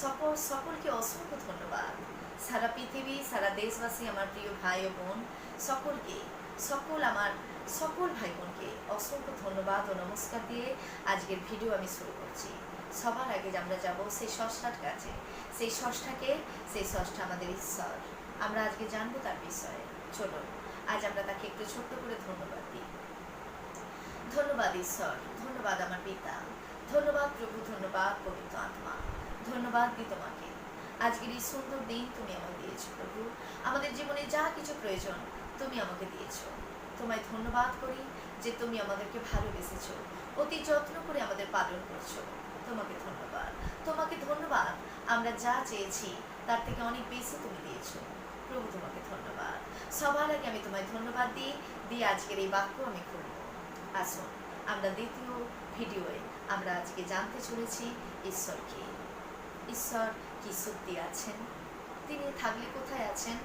সকল, সকলকে অসংখ্য ধন্যবাদ। সারা পৃথিবী, সারা দেশবাসী আমার প্রিয় ভাই ও বোন, সকলকে, সকল আমার, সকল ভাই বোনকে অসংখ্য ধন্যবাদ ও নমস্কার দিয়ে আজকের ভিডিও আমি শুরু করছি। সবার আগে আমরা যাব সেই ষষ্ঠার কাছে। সেই ষষ্ঠাকে, সেই ষষ্ঠা আমাদের ঈশ্বর। আমরা আজকে জানব তার বিষয়ে। চলুন, আজ আমরা তাকে একটু ছোট্ট করে ধন্যবাদ দিই। ধন্যবাদ ঈশ্বর, ধন্যবাদ আমার পিতা। ধন্যবাদ প্রভু, ধন্যবাদ পবিত্র আত্মা। ধন্যবাদ দি তোমাকে। আজকের এই সুন্দর দিন তুমি আমাকে দিয়েছ, প্রভু। আমাদের জীবনে যা কিছু প্রয়োজন, তুমি আমাকে দিয়েছ। তোমায় ধন্যবাদ করি যে তুমি আমাদেরকে ভালোবেসেছো, অতি যত্ন করে আমাদের পালন করছ। তোমাকে ধন্যবাদ। তোমাকে ধন্যবাদ, আমরা যা চেয়েছি, তার থেকে অনেক বেশি তুমি দিয়েছ। প্রভু, তোমাকে ধন্যবাদ। সবার আগে আমি তোমায় ধন্যবাদ দিই, দিয়ে আজকের এই বাক্য আমি খুলব। আসুন, আমরা দ্বিতীয় ভিডিওয়ে আমরা আজকে জানতে চলেছি ঈশ্বরকে। ঈশ্বর কি সত্যি আছেন? তিনি থাকলে কোথায় আছেন?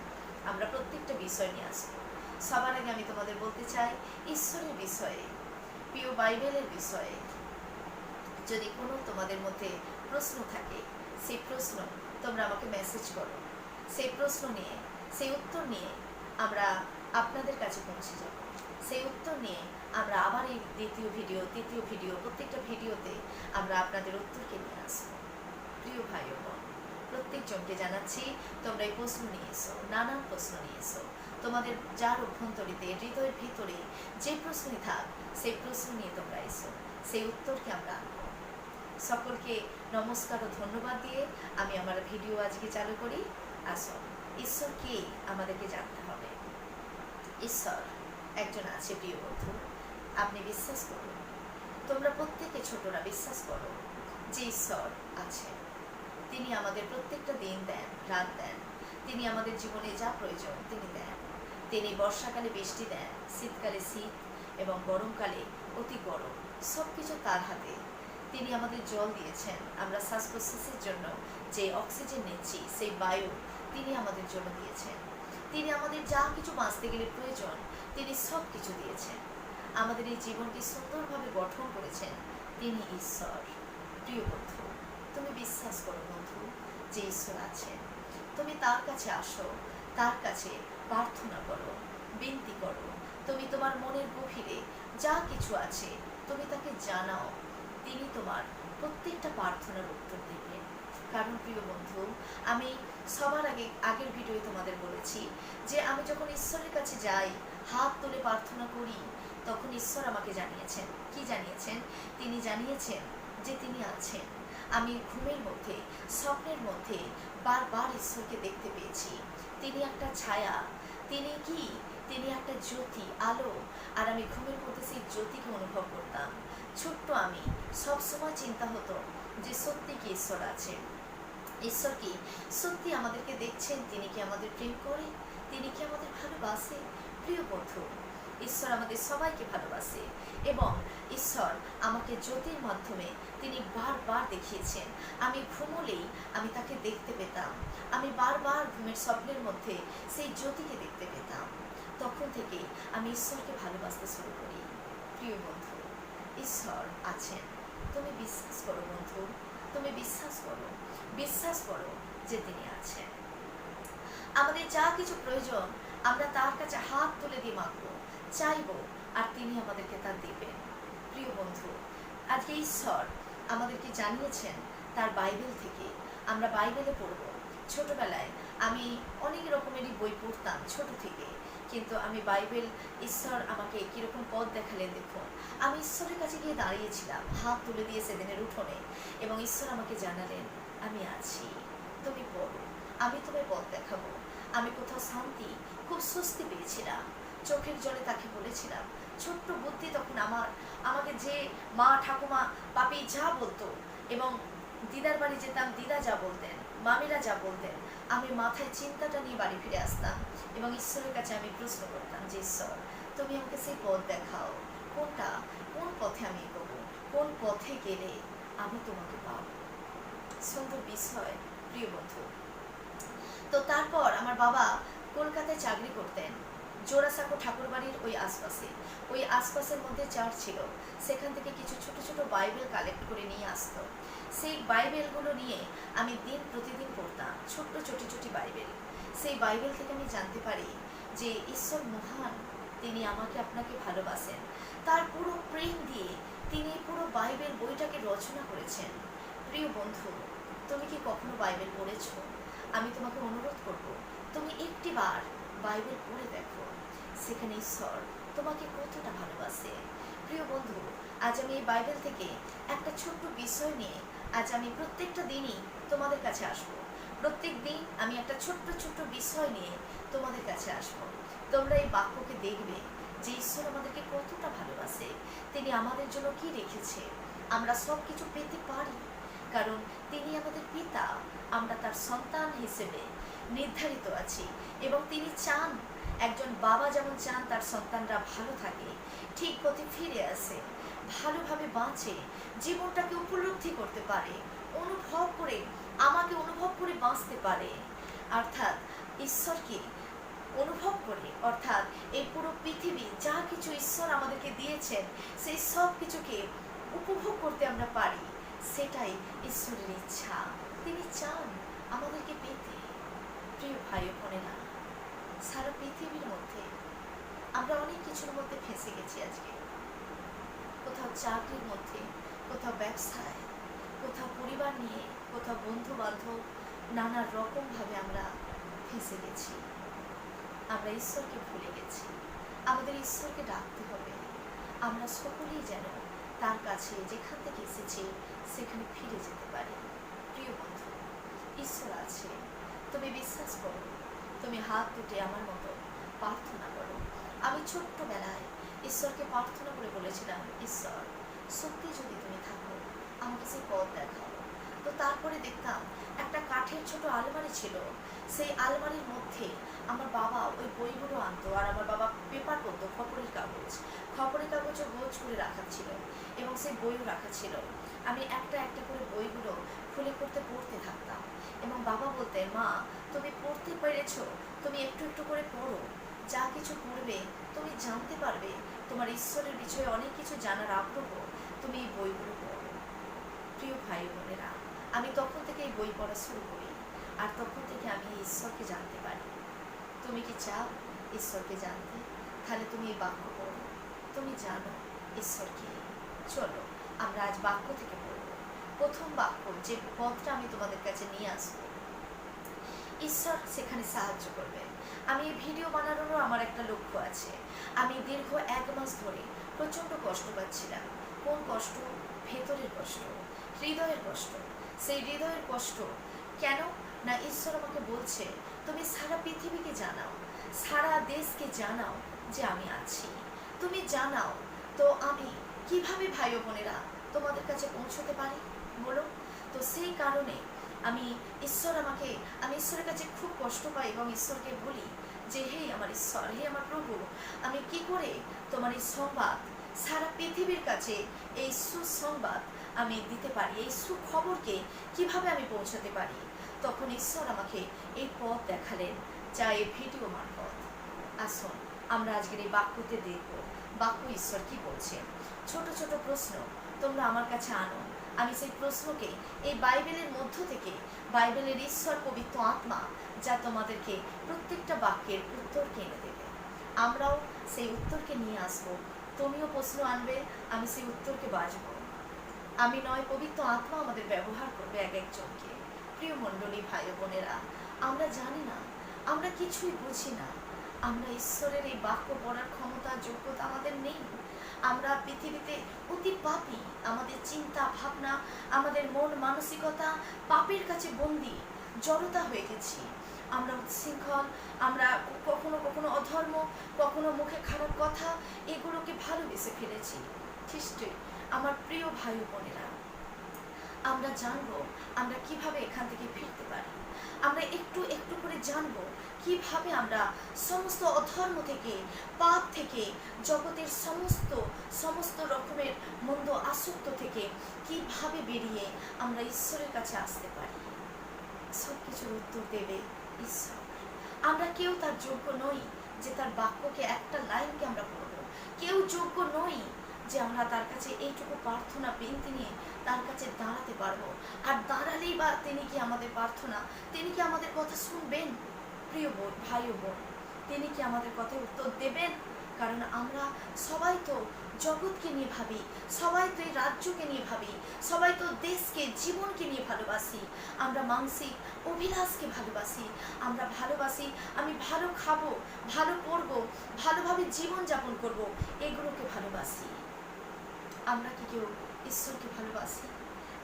আমরা প্রত্যেকটা বিষয় নিয়ে আসব সবার আগে আমি তোমাদের বলতে চাই, ঈশ্বরের বিষয়ে, প্রিয় বাইবেলের বিষয়ে যদি কোনো তোমাদের মধ্যে প্রশ্ন থাকে, সেই প্রশ্ন তোমরা আমাকে মেসেজ করো। সেই প্রশ্ন নিয়ে, সেই উত্তর নিয়ে আমরা আপনাদের কাছে পৌঁছে যাব। সেই উত্তর নিয়ে আমরা আবার এই দ্বিতীয় ভিডিও তৃতীয় ভিডিও প্রত্যেকটা ভিডিওতে আমরা আপনাদের উত্তরকে নিয়ে আসব। প্রিয় ভাই ও বোন প্রত্যেকজনকে জানাচ্ছি, তোমরা এই প্রশ্ন নিয়ে এসো, নানান প্রশ্ন নিয়ে এসো। তোমাদের যার অভ্যন্তরীতে, হৃদয়ের ভিতরে যে প্রশ্নই থাক, সেই প্রশ্ন নিয়ে তোমরা এসো। সেই উত্তরকে আমরা সকলকে নমস্কার ও ধন্যবাদ দিয়ে আমি আমার ভিডিও আজকে চালু করি। আসো ঈশ্বর কে আমাদেরকে জানতে হবে। ঈশ্বর একজন আছে প্রিয় বন্ধু। আপনি বিশ্বাস করুন। তোমরা প্রত্যেকে ছোটরা বিশ্বাস করো যে ঈশ্বর আছে। তিনি আমাদের প্রত্যেকটা দিন দেন, রাত দেন। তিনি আমাদের জীবনে যা প্রয়োজন, তিনি দেন। তিনি বর্ষাকালে বৃষ্টি দেন, শীতকালে শীত এবং গরমকালে অতি গরম। সব কিছু তার হাতে। তিনি আমাদের জল দিয়েছেন। আমরা শ্বাস প্রশ্বাসের জন্য যে অক্সিজেন নিচ্ছি, সেই বায়ু তিনি আমাদের জন্য দিয়েছেন। তিনি আমাদের যা কিছু বাঁচতে গেলে প্রয়োজন, তিনি সব কিছু দিয়েছেন। আমাদের এই জীবনকে সুন্দরভাবে গঠন করেছেন তিনি ঈশ্বর। প্রিয় বন্ধু, তুমি বিশ্বাস করো যে ঈশ্বর আছেন তুমি তার কাছে আসো, তার কাছে প্রার্থনা করো, বিনতি করো। তুমি তোমার মনের গভীরে যা কিছু আছে, তুমি তাকে জানাও। তিনি তোমার প্রত্যেকটা প্রার্থনার উত্তর দেবেন কারণ প্রিয় বন্ধু, আমি সবার আগে, আগের ভিডিওয়ে তোমাদের বলেছি যে আমি যখন ঈশ্বরের কাছে যাই, হাত তুলে প্রার্থনা করি, তখন ঈশ্বর আমাকে জানিয়েছেন। কি জানিয়েছেন? তিনি জানিয়েছেন যে তিনি আছেন। আমি ঘুমের মধ্যে, স্বপ্নের মধ্যে বারবার ঈশ্বরকে দেখতে পেয়েছি। তিনি একটা ছায়া, তিনি কি? তিনি একটা জ্যোতি, আলো। আর আমি ঘুমের মধ্যে সেই জ্যোতিকে অনুভব করতাম। ছোট্ট আমি, সবসময় চিন্তা হতো যে সত্যি কি ঈশ্বর আছে। ঈশ্বর কি? সত্যি আমাদেরকে দেখছেন? তিনি কি আমাদের প্রেম করে? তিনি কি আমাদের ভালোবাসে? প্রিয় বন্ধু ঈশ্বর আমাদের সবাইকে ভালোবাসে এবং ঈশ্বর আমাকে জ্যোতির মাধ্যমে তিনি বারবার দেখিয়েছেন। আমি ঘুমোলেই আমি তাকে দেখতে পেতাম। আমি বারবার ঘুমের স্বপ্নের মধ্যে সেই জ্যোতিকে দেখতে পেতাম। তখন থেকে আমি ঈশ্বরকে ভালোবাসতে শুরু করি। প্রিয় বন্ধু, ঈশ্বর আছেন। তুমি বিশ্বাস করো বন্ধু, তুমি বিশ্বাস করো বিশ্বাস করো যে তিনি আছেন। আমাদের যা কিছু প্রয়োজন, আমরা তার কাছে হাত তুলে দিয়ে মাগবো। চাইব আর তিনি আমাদেরকে তা দেবেন। প্রিয় বন্ধু আজকে ঈশ্বর আমাদেরকে জানিয়েছেন তার বাইবেল থেকে। আমরা বাইবেলে পড়ব। ছোটবেলায় আমি অনেক রকমেরই বই পড়তাম ছোট থেকে, কিন্তু আমি বাইবেল, ঈশ্বর আমাকে কীরকম পথ দেখালেন দেখুন। আমি ঈশ্বরের কাছে গিয়ে দাঁড়িয়েছিলাম, হাত তুলে দিয়ে সেদিনের উঠোনে, এবং ঈশ্বর আমাকে জানালেন, আমি আছি, তুমি পড়ো, আমি তোমায় পথ দেখাবো। আমি কোথাও শান্তি, খুব স্বস্তি পেয়েছিলাম। চোখের জলে তাকে বলেছিলাম, ছোট্ট বুদ্ধি তখন আমার, আমাকে যে মা ঠাকুমা পাপি যা বলতো এবং দিদার বাড়ি যেতাম, দিদা যা বলতেন, মামিরা যা বলতেন, আমি মাথায় চিন্তাটা নিয়ে বাড়ি ফিরে আসতাম এবং ঈশ্বরের কাছে আমি প্রশ্ন করতাম যে, ঈশ্বর, তুমি আমাকে সেই পথ দেখাও। কোনটা? কোন পথে আমি এগোবো? কোন পথে গেলে আমি তোমাকে পাবো? সুন্দর বিষয় প্রিয় বন্ধু। তো তারপর আমার বাবা কলকাতায় চাকরি করতেন। জোড়াসাঁকো ঠাকুরবাড়ির ওই আশপাশে। ওই আশপাশের মধ্যে চার্চ ছিল। সেখান থেকে কিছু ছোট ছোট বাইবেল কালেক্ট করে নিয়ে আসতো। সেই বাইবেলগুলো নিয়ে আমি দিন প্রতিদিন পড়তাম, ছোট্ট ছোটি ছোটি বাইবেল। সেই বাইবেল থেকে আমি জানতে পারি যে ঈশ্বর মহান, তিনি আমাকে আপনাকে ভালোবাসেন। তার পুরো প্রেম দিয়ে তিনি পুরো বাইবেল বইটাকে রচনা করেছেন। প্রিয় বন্ধু, তুমি কি কখনো বাইবেল পড়েছ? আমি তোমাকে অনুরোধ করব, তুমি একটি বার বাইবেল পড়ে দেখো। সেখানে ঈশ্বর তোমাকে কতটা ভালোবাসে। প্রিয় বন্ধু, আজ আমি এই বাইবেল থেকে একটা ছোট্ট বিষয় নিয়ে আজ আমি প্রত্যেকটা দিনই তোমাদের কাছে আসব। প্রত্যেক দিন আমি একটা ছোট্ট ছোট্ট বিষয় নিয়ে তোমাদের কাছে আসব। তোমরা এই বাক্যকে দেখবে যে ঈশ্বর আমাদেরকে কতটা ভালোবাসে। তিনি আমাদের জন্য কি রেখেছে, আমরা সব কিছু পেতে পারি। কারণ তিনি আমাদের পিতা, আমরা তার সন্তান হিসেবে নির্ধারিত আছি এবং তিনি চান একজন বাবা যেমন চান, তার সন্তানরা ভালো থাকে, ঠিক পথে ফিরে আসে, ভালোভাবে বাঁচে, জীবনটাকে উপলব্ধি করতে পারে, অনুভব করে, আমাকে অনুভব করে বাঁচতে পারে। অর্থাৎ ঈশ্বরকে অনুভব করে, অর্থাৎ এই পুরো পৃথিবী যা কিছু ঈশ্বর আমাদেরকে দিয়েছেন, সেই সব কিছুকে উপভোগ করতে আমরা পারি, সেটাই ঈশ্বরের ইচ্ছা। তিনি চান আমাদেরকে পেতে। প্রিয় ভাই বোনেরা সারা পৃথিবীর মধ্যে আমরা অনেক কিছুর মধ্যে ফেঁসে গেছি আজকে। কোথাও চাকরির মধ্যে, কোথাও ব্যবসায়, কোথাও পরিবার নিয়ে, কোথাও বন্ধু বান্ধব নানা রকমভাবে আমরা ফেঁসে গেছি। আমরা ঈশ্বরকে ভুলে গেছি। আমাদের ঈশ্বরকে ডাকতে হবে। আমরা সকলেই যেন তার কাছে যেখান থেকে এসেছি সেখানে ফিরে যেতে পারি। প্রিয় বন্ধু, ঈশ্বর আছে। তুমি বিশ্বাস করো। তুমি হাত দুটে আমার মতো প্রার্থনা করো। আমি ছোট্টবেলায় ঈশ্বরকে প্রার্থনা করে বলেছিলাম, ঈশ্বর, সত্যি যদি তুমি থাকো, আমাকে সেই পথ দেখাও। তো তারপরে দেখতাম একটা কাঠের ছোট আলমারি ছিল। সেই আলমারির মধ্যে আমার বাবা ওই বইগুলো আনতো আর আমার বাবা পেপার করতো খবরের কাগজ। খবরের কাগজও গোছ করে রাখা ছিল এবং সেই বইও রাখা ছিল। আমি একটা একটা করে বইগুলো খুলে করতে পড়তে থাকতাম। এবং বাবা বলতেন মা, তুমি পড়তে পেরেছ, তুমি একটু একটু করে পড়ো। যা কিছু পড়বে, তুমি জানতে পারবে। তোমার ঈশ্বরের বিষয়ে অনেক কিছু জানার আগ্রহ। তুমি এই বইগুলো পড়ো। প্রিয় ভাই বোনেরা, আমি তখন থেকে এই বই পড়া শুরু করি। আর তখন থেকে আমি ঈশ্বরকে জানতে পারি। তুমি কি চাও ঈশ্বরকে জানতে? তাহলে তুমি এই বাক্য পড়ো। তুমি জানো ঈশ্বরকে। চলো, আমরা আজ বাক্য থেকে পড়ব প্রথম বাক্য, যে পথটা আমি তোমাদের কাছে নিয়ে আসব। ঈশ্বর সেখানে সাহায্য করবে। আমি এই ভিডিও বানানোরও আমার একটা লক্ষ্য আছে। আমি দীর্ঘ এক মাস ধরে প্রচণ্ড কষ্ট পাচ্ছিলাম। কোন কষ্ট? ভেতরের কষ্ট, হৃদয়ের কষ্ট। সেই হৃদয়ের কষ্ট কেন? না, ঈশ্বর আমাকে বলছে, তুমি সারা পৃথিবীকে জানাও, সারা দেশকে জানাও যে আমি আছি। তুমি জানাও, তো আমি কীভাবে ভাই বোনেরা তোমাদের কাছে পৌঁছতে পারি? বলো তো সেই কারণে আমি ঈশ্বর আমাকে, আমি ঈশ্বরের কাছে খুব কষ্ট পাই এবং ঈশ্বরকে বলি যে, হে আমার ঈশ্বর, হে আমার প্রভু, আমি কি করে তোমার এই সংবাদ, সারা পৃথিবীর কাছে এই সুসংবাদ আমি দিতে পারি, এই সুখবরকে কীভাবে আমি পৌঁছাতে পারি? তখন ঈশ্বর আমাকে এই পথ দেখালেন, যা এই ভিডিও মারফত। আসুন, আমরা আজকের এই বাক্যতে দেখব, বাক্য ঈশ্বর কি বলছে? ছোট ছোট প্রশ্ন তোমরা আমার কাছে আনো। আমি সেই প্রশ্নকে এই বাইবেলের মধ্য থেকে বাইবেলের ঈশ্বর পবিত্র আত্মা যা তোমাদেরকে প্রত্যেকটা বাক্যের উত্তর এনে দেবে। আমরাও সেই উত্তরকে নিয়ে আসব। তুমিও প্রশ্ন আনবে, আমি সেই উত্তরকে বাজব। আমি নয়, পবিত্র আত্মা আমাদের ব্যবহার করবে এক একজনকে। প্রিয় মণ্ডলী, ভাই বোনেরা, আমরা জানি না, আমরা কিছুই বুঝি না। আমরা ঈশ্বরের এই বাক্য পড়ার ক্ষমতা, যোগ্যতা আমাদের নেই। আমরা পৃথিবীতে অতি পাপি, আমাদের চিন্তা, ভাবনা, আমাদের মন মানসিকতা পাপের কাছে বন্দি, জড়তা হয়ে গেছি। আমরা উচ্ছৃঙ্খল, আমরা কখনো কখনো অধর্ম, কখনো মুখে খারাপ কথা, এগুলোকে ভালোবেসে ফেলেছি। খ্রিস্টে আমার প্রিয় ভাই বোনেরা আমরা জানব আমরা কীভাবে এখান থেকে ফিরতে পারি। আমরা একটু একটু করে জানব কীভাবে আমরা সমস্ত অধর্ম থেকে, পাপ থেকে, জগতের সমস্ত সমস্ত রকমের মন্দ আসক্ত থেকে কীভাবে বেরিয়ে আমরা ঈশ্বরের কাছে আসতে পারি। সব কিছুর উত্তর দেবে ঈশ্বর। আমরা কেউ তার যোগ্য নই যে তার বাক্যকে একটা লাইনকে আমরা পড়ব। কেউ যোগ্য নই যে আমরা তার কাছে এইটুকু প্রার্থনা বিনতি নিয়ে তার কাছে দাঁড়াতে পারব। আর দাঁড়ালেই বা তিনি কি আমাদের প্রার্থনা? তিনি কি আমাদের কথা শুনবেন? প্রিয় বোন, ভাই বোন, তিনি কি আমাদের কথায় উত্তর দেবেন? কারণ আমরা সবাই তো জগৎকে নিয়ে ভাবি, সবাই তো এই রাজ্যকে নিয়ে ভাবি, সবাই তো দেশকে, জীবনকে নিয়ে ভালোবাসি। আমরা মানসিক অভিলাষকে ভালোবাসি। আমরা ভালোবাসি, আমি ভালো খাব, ভালো পড়ব ভালোভাবে জীবনযাপন করব, এগুলোকে ভালোবাসি। আমরা কি কেউ ঈশ্বরকে ভালোবাসি?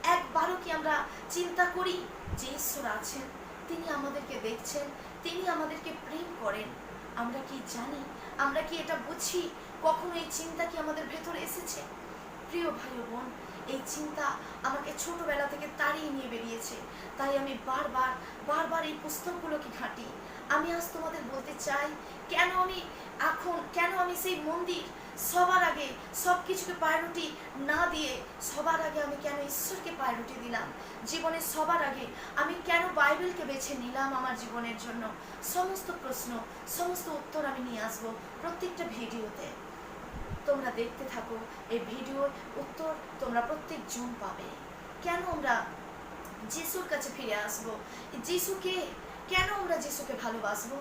একবারও কি আমরা চিন্তা করি যে ঈশ্বর আছেন, তিনি আমাদেরকে দেখছেন, তিনি আমাদেরকে প্রেম করেন? আমরা কি জানি? আমরা কি এটা বুঝি? কখনো এই চিন্তা কি আমাদের ভেতরে এসেছে? প্রিয় ভাই বোন, এই চিন্তা আমাকে ছোটবেলা থেকে তাড়িয়ে নিয়ে বেরিয়েছে। তাই আমি বারবার বারবার এই পুস্তকগুলোকে ঘাঁটি। আমি আজ তোমাদের বলতে চাই, কেন আমি এখন, কেন আমি সেই মন্দির সবার আগে সব কিছুকে প্রায়োরিটি না দিয়ে সবার আগে আমি কেন ঈশ্বরকে প্রায়োরিটি দিলাম? জীবনে সবার আগে আমি কেন বাইবেলকে বেছে নিলাম আমার জীবনের জন্য? সমস্ত প্রশ্ন, সমস্ত উত্তর আমি নিয়ে আসব প্রত্যেকটা ভিডিওতে। তোমরা দেখতে থাকো, এই ভিডিওর উত্তর তোমরা প্রত্যেক জন পাবে। কেন আমরা যিশুর কাছে ফিরে আসব? যিশুকে কেন আমরা যিশুকে ভালোবাসবো?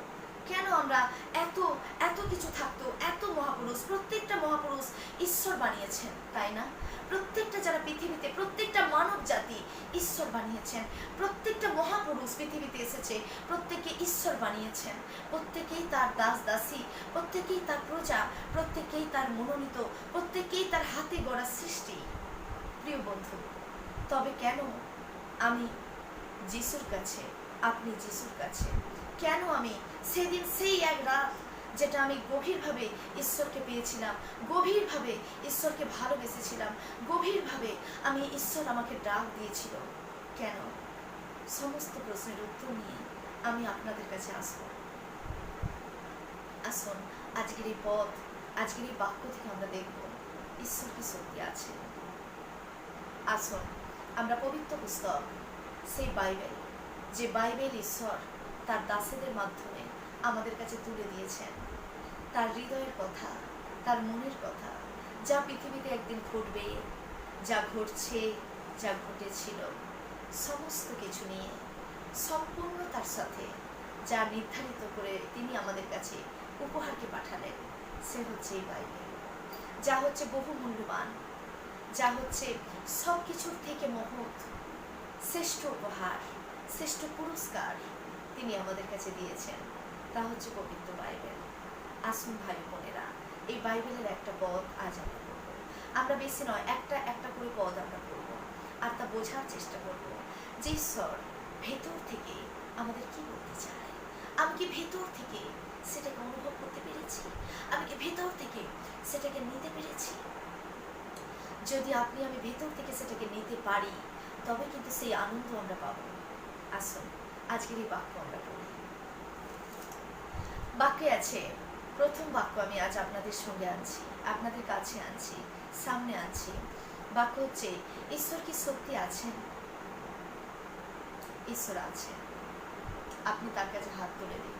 কেন আমরা এত এত কিছু থাকতো, এত মহাপুরুষ, প্রত্যেকটা মহাপুরুষ ঈশ্বর বানিয়েছেন, তাই না? প্রত্যেকটা যারা পৃথিবীতে, প্রত্যেকটা মানব জাতি ঈশ্বর বানিয়েছেন, প্রত্যেকটা মহাপুরুষ পৃথিবীতে এসেছে, প্রত্যেকে ঈশ্বর বানিয়েছেন, প্রত্যেকেই তার দাস দাসী, প্রত্যেকেই তার প্রজা, প্রত্যেকেই তার মনোনীত, প্রত্যেকেই তার হাতে গড়া সৃষ্টি। প্রিয় বন্ধু, তবে কেন আমি যিশুর কাছে, আপনি যিশুর কাছে, কেন আমি সেদিন সেই এক রাত যেটা আমি গভীরভাবে ঈশ্বরকে পেয়েছিলাম, গভীরভাবে ঈশ্বরকে ভালোবেসেছিলাম, গভীরভাবে আমি ঈশ্বর আমাকে ডাক দিয়েছিল। কেন? সমস্ত প্রশ্নের উত্তর নিয়ে আমি আপনাদের কাছে আসব। আসুন, আজকের এই পথ, আজকের এই বাক্য থেকে আমরা দেখব ঈশ্বর কি সত্যি আছে। আসুন, আমরা পবিত্র পুস্তক, সেই বাইবেল, যে বাইবেল ঈশ্বর তার দাসেদের মাধ্যমে আমাদের কাছে তুলে দিয়েছেন তার হৃদয়ের কথা, তার মনের কথা, যা পৃথিবীতে একদিন ঘটবে, যা ঘটছে, যা ঘটেছিল, সমস্ত কিছু নিয়ে সম্পূর্ণতার সাথে, যা নির্ধারিত করে তিনি আমাদের কাছে উপহারকে পাঠালেন, সে হচ্ছে এই বাইবেল। যা হচ্ছে বহু মূল্যবান যা হচ্ছে সব কিছুর থেকে মহৎ, শ্রেষ্ঠ উপহার, শ্রেষ্ঠ পুরস্কার তিনি আমাদের কাছে দিয়েছেন। তা হচ্ছে পবিত্র বাইবেল। আসুন ভাই বোনেরা, এই বাইবেলের একটা পদ আজ আমরা পড়ব। আমরা বেশি নয়, একটা একটা করে পদ আমরা পড়ব আর তা বোঝার চেষ্টা করব যে ঈশ্বর ভেতর থেকে আমাদের কি বলতে চায়? আমি কি ভেতর থেকে সেটাকে অনুভব করতে পেরেছি? আমি কি ভেতর থেকে সেটাকে নিতে পেরেছি? যদি আপনি, আমি ভেতর থেকে সেটাকে নিতে পারি, তবে কিন্তু সেই আনন্দ আমরা পাবো। আসুন, আজকের এই বাক্য আমরা বাক্যে আছে, প্রথম বাক্য আমি আজ আপনাদের সঙ্গে আনছি, আপনাদের কাছে আনছি, সামনে আনছি। বাক্য হচ্ছে, ঈশ্বর কি সত্যি আছেন? ঈশ্বর আছে আপনি তার কাছে হাত তুলে দিন।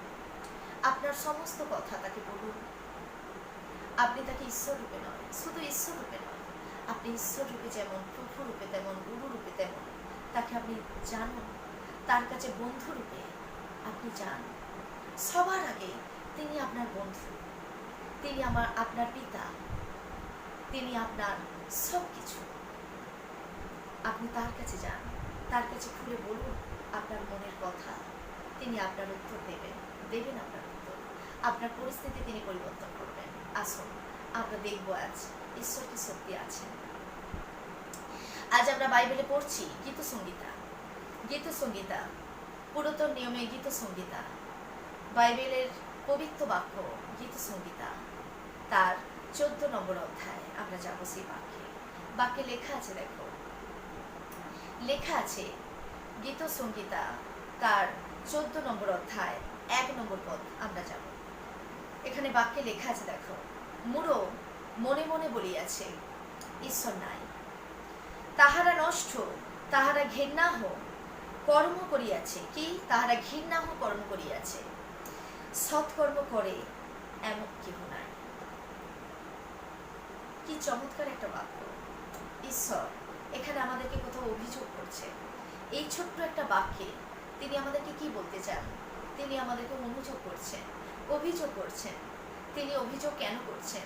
আপনার সমস্ত কথা তাকে বলুন। আপনি তাকে ঈশ্বর রূপে নয়, শুধু ঈশ্বর রূপে নয়, আপনি ঈশ্বর রূপে যেমন প্রভু রূপে তেমন গুরু রূপে তেমন, তাকে আপনি জানুন। তার কাছে বন্ধু রূপে আপনি যান। সবার আগে তিনি আপনার বন্ধু, তিনি আমার আপনার পিতা, তিনি আপনার সব কিছু আপনি তার কাছে যান, তার কাছে খুলে বলুন আপনার মনের কথা। তিনি আপনার উত্তর দেবেন দেবেন আপনার উত্তর। আপনার পরিস্থিতি তিনি পরিবর্তন করবেন। আসুন, আমরা দেখব আজ ঈশ্বর কি সত্যি আছেন। আজ আমরা বাইবেলে পড়ছি গীত সঙ্গীতা গীত সঙ্গীতা পুরাতন নিয়মে গীত সঙ্গীতা বাইবেলের পবিত্র বাক্য গীত সঙ্গীতা তার চোদ্দ নম্বর অধ্যায়, আমরা যাব সেই বাক্যে। বাক্যে লেখা আছে, দেখো। লেখা আছে গীত সঙ্গীতা তার চোদ্দ নম্বর অধ্যায়, এক নম্বর পদ, আমরা যাব। এখানে বাক্যে লেখা আছে, দেখো, মুড়ো মনে মনে বলিয়াছে, ঈশ্বর নাই। তাহারা নষ্ট, তাহারা ঘেন্না হোক কর্ম করিয়াছে। কি? তাহারা ঘৃণাহ কর্ম করিয়াছে। সৎকর্ম করে, এমন কেহ নাই। কি চমৎকার একটা বাক্য। ঈশ্বর, এখানে আমাদেরকে কোথাও অভিযোগ করছে। এই ছোট্ট একটা বাক্যে তিনি আমাদেরকে কি বলতে চান? তিনি আমাদেরকে অনুযোগ করছেন, অভিযোগ করছেন। তিনি অভিযোগ কেন করছেন?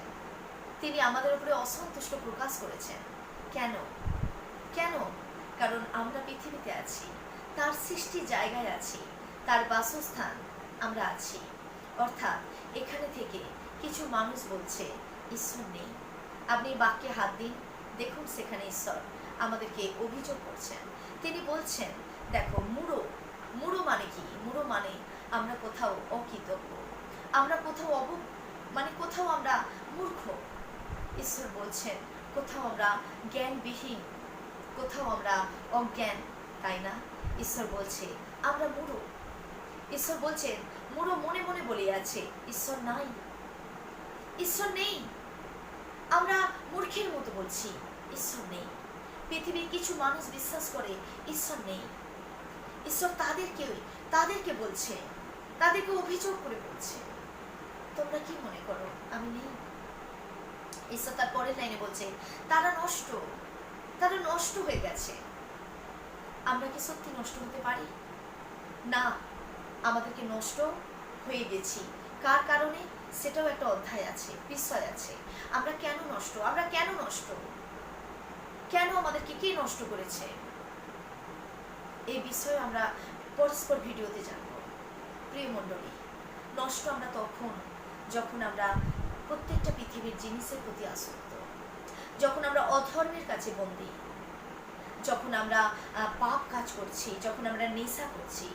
তিনি আমাদের উপরে অসন্তুষ্ট প্রকাশ করেছেন। কেন? কেন? কারণ আমরা পৃথিবীতে আছি, তার সৃষ্টি জায়গায় আছি, তার বাসস্থান আমরা আছি। অর্থাৎ এখানে থেকে কিছু মানুষ বলছে, ঈশ্বর নেই। আপনি বাক্যে হাত দিন। দেখুন সেখানে ঈশ্বর আমাদেরকে অভিযোগ করছেন। তিনি বলছেন, দেখো, মুড়ো মুড়ো মানে কি? মুড়ো মানে আমরা কোথাও অকৃতজ্ঞ। আমরা কোথাও অব মানে কোথাও আমরা মূর্খ। ঈশ্বর বলছেন, কোথাও আমরা জ্ঞানবিহীন, কোথাও আমরা অজ্ঞান, তাই না? ঈশ্বর বলছে, আমরা মুড়ো। ঈশ্বর বলছেন মুড়ো মনে মনে বলে আছে, ঈশ্বর নাই। ঈশ্বর নেই। আমরা মূর্খের মতো বলছি, ঈশ্বর নেই। পৃথিবীর কিছু মানুষ বিশ্বাস করে, ঈশ্বর নেই। ঈশ্বর তাদেরকে তাদেরকে বলছে, তাদেরকে অভিযোগ করে বলছে। তোমরা কি মনে করো, আমি নেই? ঈশ্বর তার পরের লাইনে বলছে, তারা নষ্ট তারা নষ্ট হয়ে গেছে। আমরা কি সত্যি নষ্ট হতে পারি? না। আমাদেরকে নষ্ট হয়ে গেছি। কার কারণে? সেটাও একটা অধ্যায় আছে বিষয় আছে। আমরা কেন নষ্ট? আমরা কেন নষ্ট? কেন আমাদেরকে কে নষ্ট করেছে? এই বিষয়ে আমরা পরস্পর ভিডিওতে জানব। প্রিয় মণ্ডলী, নষ্ট আমরা তখন যখন আমরা প্রত্যেকটা পৃথিবীর জিনিসের প্রতি আসক্ত। যখন আমরা অধর্মের কাছে বন্দী। যখন আমরা পাপ কাজ করছি, যখন আমরা নেশা করছি।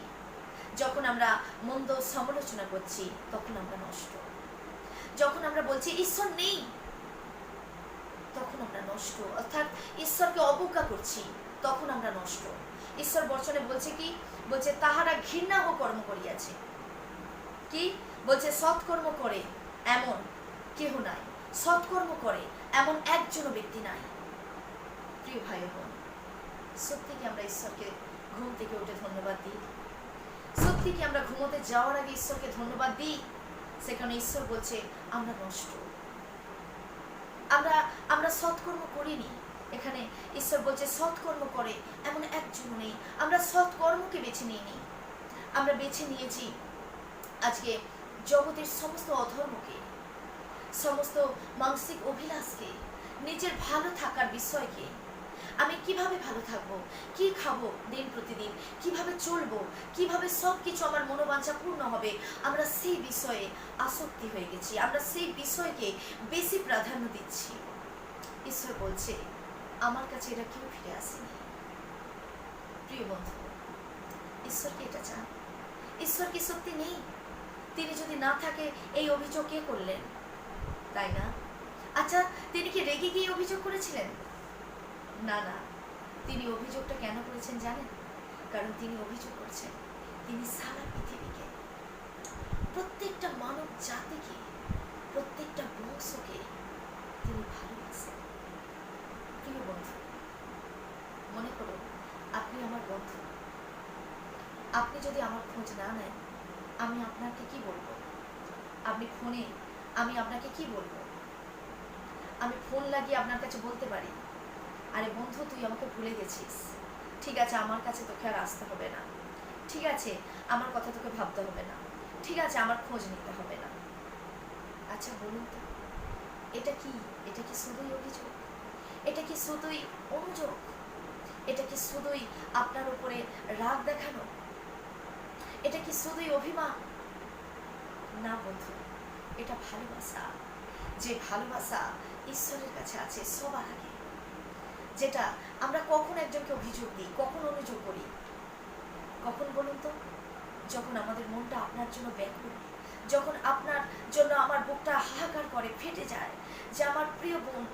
যখন আমরা মন্দ সমালোচনা করছি, তখন আমরা নষ্ট। যখন আমরা বলছি, ঈশ্বর নেই, তখন আমরা নষ্ট। অর্থাৎ ঈশ্বরকে অবজ্ঞা করছি, তখন আমরা নষ্ট। ঈশ্বর বচনে বলছে কি? বলছে, তাহারা ঘৃণা ও কর্ম করিয়াছে। কি? বলছে, সৎকর্ম করে এমন কেহ নাই। সৎকর্ম করে এমন একজনও ব্যক্তি নাই। প্রিয় ভাই বোন, সত্যি কি আমরা ঈশ্বরকে ঘুম থেকে উঠে ধন্যবাদ দিই? কি আমরা ঘুমোতে যাওয়ার আগে ঈশ্বরকে ধন্যবাদ দিই। সেখানে ঈশ্বর বলছে, আমরা নষ্ট। আমরা আমরা সৎকর্ম করিনি। এখানে ঈশ্বর বলছে, সৎকর্ম করে এমন একজন নেই। আমরা সৎকর্মকে বেছে নিইনি। আমরা বেছে নিয়েছি আজকে জগতের সমস্ত অধর্মকে, সমস্ত মানসিক অভিলাষকে, নিজের ভালো থাকার বিষয়কে আমি কীভাবে ভালো থাকব? কি খাব দিন প্রতিদিন? কীভাবে চলবো? কীভাবে সব কিছু আমার মনোবাঞ্ছা পূর্ণ হবে? আমরা সেই বিষয়ে আসক্তি হয়ে গেছি। আমরা সেই বিষয়কে বেশি প্রাধান্য দিচ্ছি। ঈশ্বর বলছে, আমার কাছে এটা কেউ ফিরে আসেনি। প্রিয় বন্ধু, ঈশ্বর কি এটা চান? ঈশ্বর কি সত্যি নেই? তিনি যদি না থাকে, এই অভিযোগ কে করলেন? তাই না? আচ্ছা তিনি কি রেগে গিয়ে অভিযোগ করেছিলেন? না না। তিনি অভিযোগটা কেন করেছেন জানেন? কারণ তিনি অভিযোগ করছেন, তিনি সারা পৃথিবীকে, প্রত্যেকটা মানব জাতিকে, প্রত্যেকটা বংশকে তিনি ভালোবাসেন। প্রিয় বন্ধু, মনে করুন আপনি আমার বন্ধু। আপনি যদি আমার খোঁজ না নেন, আমি আপনাকে কি বলব? আপনি ফোনে, আমি আপনাকে কি বলব? আমি ফোন লাগিয়ে আপনার কাছে বলতে পারি আরে বন্ধু, তুই আমাকে ভুলে গেছিস। ঠিক আছে, আমার কাছে তোকে আর আসতে হবে না। ঠিক আছে, আমার কথা তোকে ভাবতে হবে না। ঠিক আছে, আমার খোঁজ নিতে হবে না। আচ্ছা বলুন তো, এটা কি? এটা কি শুধুই অভিযোগ? এটা কি শুধুই অনুযোগ এটা কি শুধুই আপনার উপরে রাগ দেখানো? এটা কি শুধুই অভিমান? না বন্ধু, এটা ভালোবাসা। যে ভালোবাসা ঈশ্বরের কাছে আছে, সবার আগে। যেটা আমরা কখন একজনকে অভিযোগ দিই, কখন অনুযোগ করি? কখন বলুন তো? যখন আমাদের মনটা আপনার জন্য ব্যাকুল যখন আপনার জন্য আমার বুকটা হাহাকার করে, ফেটে যায় যে আমার প্রিয় বোন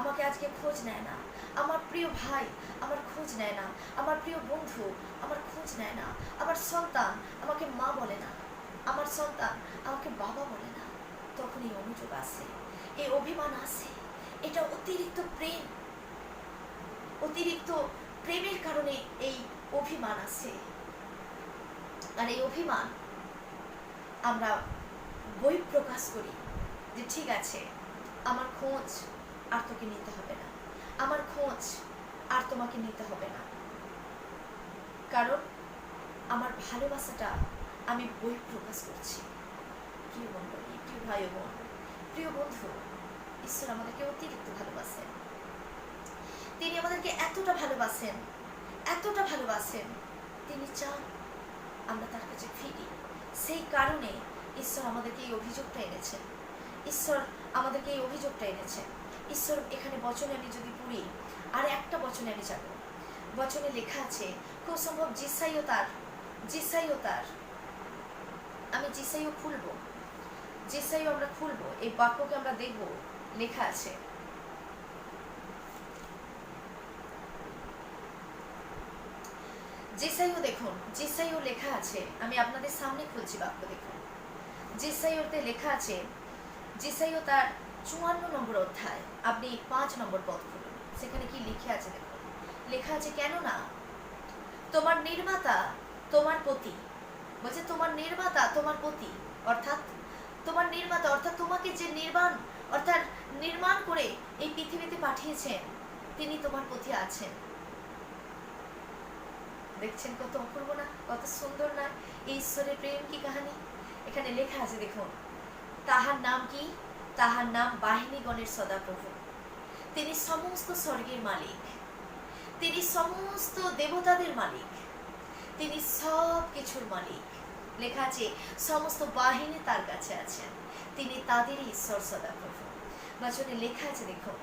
আমাকে আজকে খোঁজ নেয় না, আমার প্রিয় ভাই আমার খোঁজ নেয় না, আমার প্রিয় বন্ধু আমার খোঁজ নেয় না, আমার সন্তান আমাকে মা বলে না, আমার সন্তান আমাকে বাবা বলে না, তখন এই অনুযোগ আসে, এই অভিমান আসে, এটা অতিরিক্ত প্রেম। অতিরিক্ত প্রেমের কারণে এই অভিমান আছে। আর এই অভিমান আমরা বই প্রকাশ করি যে, ঠিক আছে, আমার খোঁজ আর তোকে নিতে হবে না। আমার খোঁজ আর তোমাকে নিতে হবে না। কারণ আমার ভালোবাসাটা আমি বই প্রকাশ করছি। প্রিয় মণ্ডলী প্রিয় ভাই বোন, প্রিয় বন্ধু, ঈশ্বর আমাদেরকে অতিরিক্ত ভালোবাসেন। তিনি আমাদেরকে এতটা ভালোবাসেন এতটা ভালোবাসেন। তিনি চান আমরা তার কাছে ফিরি। সেই কারণে ঈশ্বর আমাদেরকে এই অভিযোগটা এনেছেন। ঈশ্বর আমাদেরকে এই অভিযোগটা এনেছেন। ঈশ্বর, এখানে বচনে আমি যদি পড়ি, আর একটা বচনে আমি যাব। বচনে লেখা আছে, খুব সম্ভব জিসাইও তার জিসাইও তার। আমি জিসাইও খুলবো। জিসাইও আমরা খুলবো। এই বাক্যকে আমরা দেখব। লেখা আছে জিসাইও দেখুন, জিসাইও লেখা আছে। আমি আপনাদের সামনে খুলছি বাক্য দেখুন। জিসাইওতে লেখা আছে, জিসাইও তার চুয়ান্ন নম্বর অধ্যায়। আপনি পাঁচ নম্বর পদ খুলুন। সেখানে কি লিখে আছে দেখুন। লেখা আছে, কেন না? তোমার নির্মাতা তোমার পতি। বলছে, তোমার নির্মাতা তোমার পতি। অর্থাৎ, তোমার নির্মাতা, অর্থাৎ তোমাকে যে নির্মাণ, অর্থাৎ নির্মাণ করে এই পৃথিবীতে পাঠিয়েছেন, তিনি তোমার পতি আছেন। দেখছেন কত অপূর্ব না, কত সুন্দর না ঈশ্বরের প্রেম কি কাহানি? এখানে লেখা আছে, দেখুন, তাহার নাম কি? তাহার নাম বাহিনীগণের সদাপ্রভু। তিনি সমস্ত স্বর্গের মালিক। তিনি সমস্ত দেবতাদের মালিক। তিনি সব কিছুর মালিক। লেখা আছে, সমস্ত বাহিনী তার কাছে আছেন তিনি তাদেরই ঈশ্বর সদাপ্রভু। বচনে লেখা আছে, দেখুন,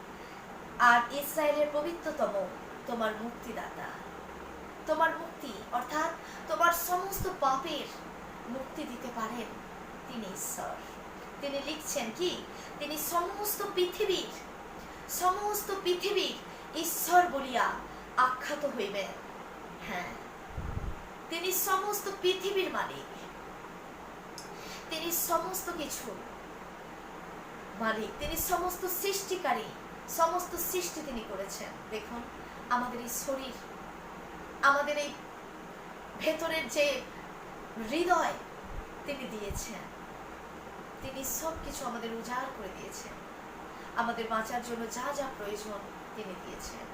আর ইসরায়েলের পবিত্রতম তোমার মুক্তিদাতা। তোমার মুক্তি, অর্থাৎ তোমার সমস্ত পাপের মুক্তি দিতে পারেন তিনি ঈশ্বর। তিনি লিখছেন কি? তিনি সমস্ত পৃথিবীর সমস্ত পৃথিবীর ঈশ্বর বলিয়া আখ্যাত হইবেন। হ্যাঁ তিনি সমস্ত পৃথিবীর মালিক। তিনি সমস্ত কিছু মালিক। তিনি সমস্ত সৃষ্টিকারী। সমস্ত সৃষ্টি তিনি করেছেন। দেখুন, আমাদের এই শরীর আমাদের এই ভেতরের যে হৃদয়, তিনি দিয়েছেন। তিনি সব কিছু আমাদের উজাড় করে দিয়েছেন। আমাদের বাঁচার জন্য যা যা প্রয়োজন, তিনি দিয়েছেন।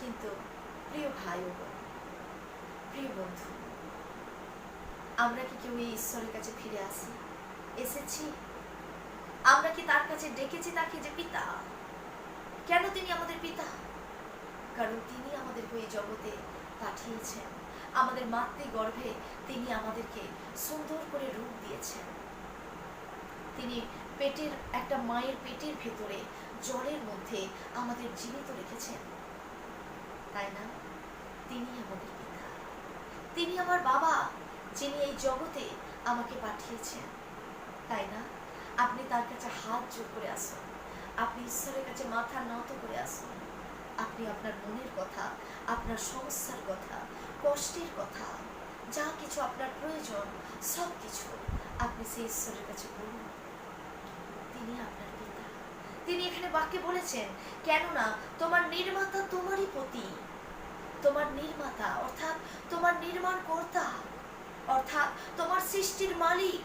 কিন্তু প্রিয় ভাই ও প্রিয় বন্ধু, আমরা কি কেউ এই ঈশ্বরের কাছে ফিরে আসি, এসেছি? আমরা কি তার কাছে ডেকেছি তাকে যে পিতা? কেন তিনি আমাদের পিতা? কারণ তিনি আমাদের এই জগতে পাঠিয়েছেন। আমাদের মাতৃ গর্ভে তিনি আমাদেরকে সুন্দর করে রূপ দিয়েছেন। তিনি পেটের, একটা মায়ের পেটের ভেতরে, জলের মধ্যে আমাদের জীবিত রেখেছেন। তাই না? তিনি আমাদের পিতা। তিনি আমার বাবা, যিনি এই জগতে আমাকে পাঠিয়েছেন। তাই না? আপনি তার কাছে হাত জোর করে আসুন। আপনি ঈশ্বরের কাছে মাথা নত করে আসুন। আপনি আপনার মনের কথা, আপনার সমস্যার কথা, কষ্টের কথা, যা কিছু আপনার প্রয়োজন, সব কিছু আপনি সেই ঈশ্বরের কাছে বলুন। তিনি আপনার পিতা। তিনি এখানে বাক্যে বলেছেন, কেননা তোমার নির্মাতা তোমারই পতি। তোমার নির্মাতা অর্থাৎ তোমার নির্মাণ কর্তা, অর্থাৎ তোমার সৃষ্টির মালিক,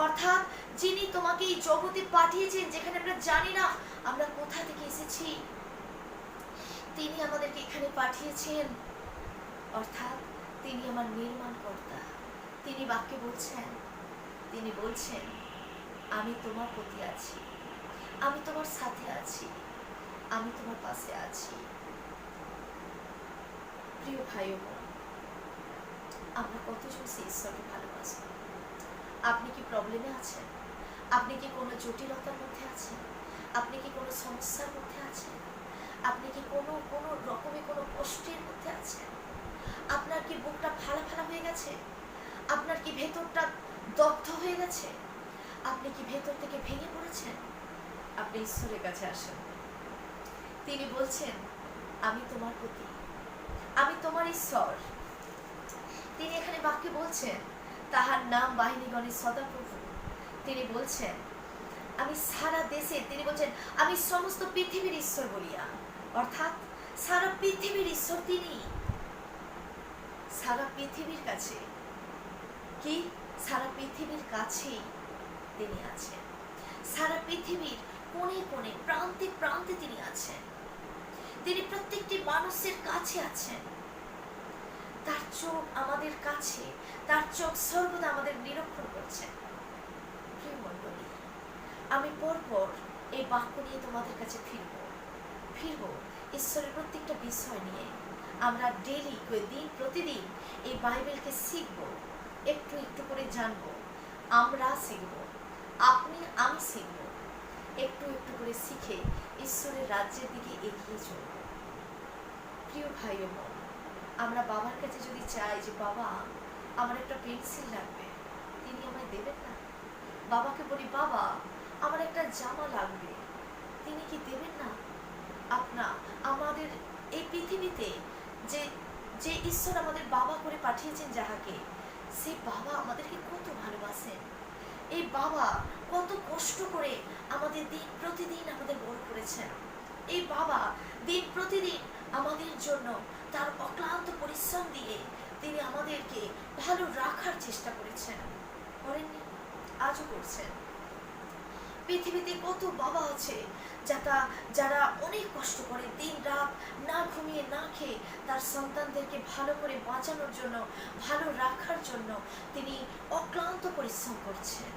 অর্থাৎ যিনি তোমাকে এই জগতে পাঠিয়েছেন যেখানে আমরা জানি না আমরা কোথা থেকে এসেছি। তিনি আমাদেরকে এখানে পাঠিয়েছেন। অর্থাৎ তিনি আমার নির্মাণ কর্তা। তিনি বাক্যে বলছেন, তিনি বলছেন, আমি তোমার প্রতি আছি। আমি তোমার সাথে আছি। আমি তোমার পাশে আছি। প্রিয় ভাই বোন, আমরা কতজন সেই ঈশ্বরকে ভালোবাসবো। আপনি কি প্রবলেমে আছেন? আপনি কি কোনো জটিলতার মধ্যে আছেন? আপনি কি কোনো সমস্যার মধ্যে আছেন? আপনি কি কোনো কোনো রকমের কোনো কষ্টের মধ্যে আছেন? আপনার কি বুকটা ফালা ফালা হয়ে গেছে? আপনার কি ভেতরটা দগ্ধ হয়ে গেছে? আপনি কি ভেতর থেকে ভেঙে পড়েছেন? আপনি ঈশ্বরের কাছে আসেন। তিনি বলছেন, আমি তোমার প্রতি, আমি তোমার ঈশ্বর। তিনি এখানে বাক্যে বলছেন, তাহার নাম বাহিনীগণের সদাপ্রভু। তিনি বলছেন, আমি সারা দেশে, তিনি বলছেন, আমি সমস্ত পৃথিবীর ঈশ্বর বলিয়া অর্থাৎ সারা পৃথিবীর ঈশ্বর তিনি। সারা পৃথিবীর কাছে কি? সারা পৃথিবীর কাছেই তিনি আছেন। সারা পৃথিবীর কোণে কোণে, প্রান্তে প্রান্তে তিনি আছেন। তিনি প্রত্যেকটি মানুষের কাছে আছেন। তার চোখ আমাদের কাছে, তার চোখ সর্বদা আমাদের নিরক্ষণ মণ্ডলী, আমি পরপর এই বাক্য নিয়ে তোমাদের কাছে ফিরব। ফিরব। ঈশ্বরের প্রত্যেকটা বিষয় নিয়ে আমরা ডেলি দিন, প্রতিদিন এই বাইবেলকে শিখব, একটু একটু করে জানব। আমরা শিখব, আপনি, আমি শিখব। একটু একটু করে শিখে ঈশ্বরের রাজ্যের দিকে এগিয়ে চলব। প্রিয় ভাই ও বোন, আমরা বাবার কাছে যদি চাই যে, বাবা, আমার একটা পেন্সিল লাগবে। তিনি আমায় দেবেন না? বাবাকে বলি, বাবা, আমার একটা জামা লাগবে। তিনি কি দেবেন না? আপনা, আমাদের এই পৃথিবীতে যে যে ঈশ্বর আমাদের বাবা করে পাঠিয়েছেন যাহাকে, সেই বাবা আমাদেরকে কত ভালোবাসেন। এই বাবা কত কষ্ট করে আমাদের দিন প্রতিদিন আমাদের বড় করেছেন। এই বাবা দিন প্রতিদিন আমাদের জন্য তার অক্লান্ত পরিশ্রম দিয়ে তিনি আমাদেরকে ভালো রাখার চেষ্টা করেছেন। করেননি? আজও করছেন। পৃথিবীতে কত বাবা আছে যারা যারা অনেক কষ্ট করে দিন রাত না ঘুমিয়ে না খেয়ে তার সন্তানদেরকে ভালো করে বাঁচানোর জন্য, ভালো রাখার জন্য তিনি অক্লান্ত পরিশ্রম করছেন।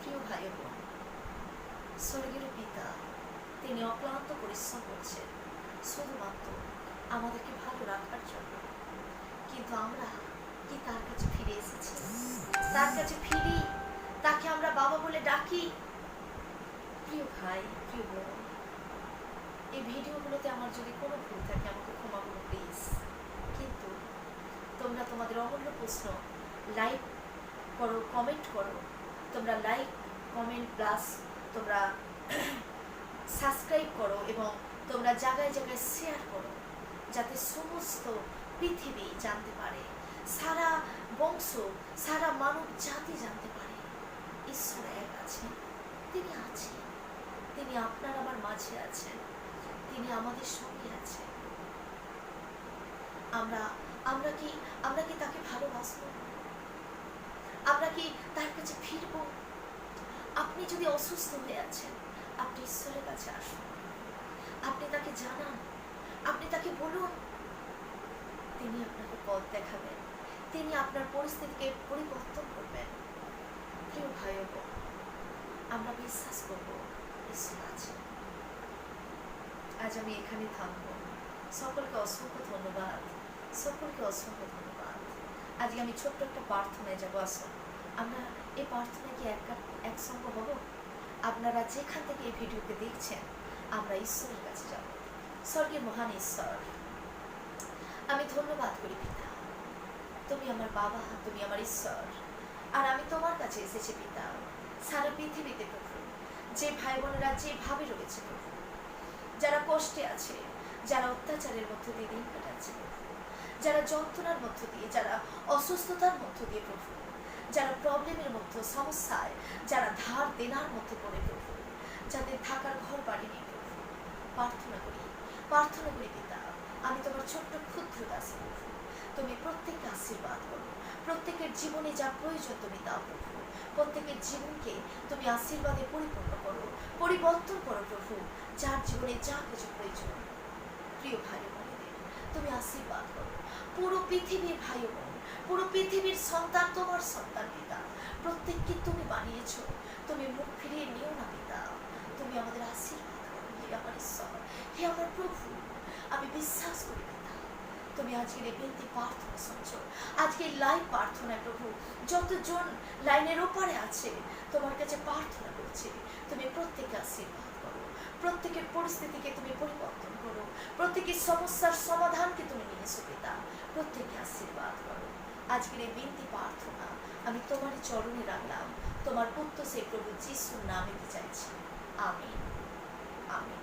প্রিয় ভাই বোন স্বর্গের পিতা, তিনি অক্লান্ত পরিশ্রম করছেন। শুধুমাত্র আমাদেরকে ভালো রাখার জন্য। কিন্তু আমরা কি তার কাছে ফিরে এসেছি? তার কাছে ফিরি? তাকে আমরা বাবা বলে ডাকি? প্রিয় ভাই প্রিয় বোন এই ভিডিওগুলোতে আমার যদি কোনো ভুল থাকে, আমাকে ক্ষমা করো প্লিজ কিন্তু তোমরা তোমাদের অমূল্য প্রশ্ন লাইক করো কমেন্ট করো। তোমরা লাইক কমেন্ট প্লাস তোমরা সাবস্ক্রাইব করো এবং তোমরা জায়গায় জায়গায় শেয়ার করো, যাতে সমস্ত পৃথিবী জানতে পারে, সারা বংশ, সারা মানব জাতি জানতে পারে ঈশ্বর এক আছেন তিনি আছেন তিনি আপনার আমার মাঝে আছেন। তিনি আমাদের সঙ্গে আছেন। আমরা আমরা কি আমরা কি তাকে ভালোবাসবো? আমরা কি তার কাছে ফিরবো? আপনি যদি অসুস্থ হয়ে আছেন, আপনি ঈশ্বরের কাছে আসুন। আপনি তাকে জানান, আপনি তাকে বলুন। তিনি আপনাকে পথ দেখাবেন। তিনি আপনার পরিস্থিতিকে পরিবর্তন করবেন। প্রিয় ভাই আমরা বিশ্বাস করব আজ আমি এখানে থামব। সকলকে অসংখ্য ধন্যবাদ। সকলকে অসংখ্য ধন্যবাদ। আজকে আমি ছোট্ট একটা প্রার্থনায় যাব আসুন আমরা এই প্রার্থনায় কি এক একসঙ্গ হব? আপনারা যেখান থেকে এই ভিডিওকে দেখছেন, আমরা ঈশ্বরের কাছে যাব। স্বর্গের মহান ঈশ্বর, আমি ধন্যবাদ করি পিতা। তুমি আমার বাবা, তুমি আমার ঈশ্বর। আর আমি তোমার কাছে এসেছি পিতা। সারা পৃথিবীতে প্রভু। যে ভাই বোনেরা যেভাবে রয়েছে প্রভু, যারা কষ্টে আছে, যারা অত্যাচারের মধ্য দিয়ে দিন কাটাচ্ছে প্রভু, যারা যন্ত্রণার মধ্য দিয়ে, যারা অসুস্থতার মধ্য দিয়ে প্রভু, যারা প্রবলেমের মধ্যে, সমস্যায় যারা ধার দেনার মধ্যে পড়ে প্রভু, যাদের থাকার ঘর বাড়ি নেই প্রভু, প্রার্থনা করি প্রার্থনা করি পিতা, আমি তোমার ছোট্ট ক্ষুদ্র দাসী প্রভু, তুমি প্রত্যেককে আশীর্বাদ করো, প্রত্যেকের জীবনে যা প্রয়োজন তুমি দাও প্রত্যেকের জীবনকে তুমি আশীর্বাদে পরিপূর্ণ করো, পরিবর্তন করো প্রভু, যার জীবনে যা কিছু প্রয়োজন। প্রিয় ভাই তুমি আশীর্বাদ করো। পুরো পৃথিবীর ভাই বোন, পুরো পৃথিবীর সন্তান তোমার সন্তান পিতা, প্রত্যেককে তুমি বানিয়েছ, তুমি মুখ ফিরিয়ে নিও না পিতা। তুমি আমাদের আশীর্বাদ করো। হে আমার ঈশ্বর, হে আমার প্রভু, আমি বিশ্বাস করি পিতা তুমি আজকের এই বিনতি প্রার্থনা শুনছো। আজকে লাইভ প্রার্থনায় প্রভু, যতজন লাইনের ওপারে আছে, তোমার কাছে প্রার্থনা করছে, তুমি প্রত্যেকে আশীর্বাদ করো। প্রত্যেকের পরিস্থিতিকে তুমি পরিবর্তন করো। প্রত্যেকের সমস্যার সমাধানকে তুমি নিয়ে এসো পিতা। প্রত্যেকে আশীর্বাদ করো। আজকের এই বিনতি প্রার্থনা আমি তোমার চরণে রাখলাম। তোমার পুত্র সেই প্রভু যিশুর নামে চাইছি। আমি আমিন।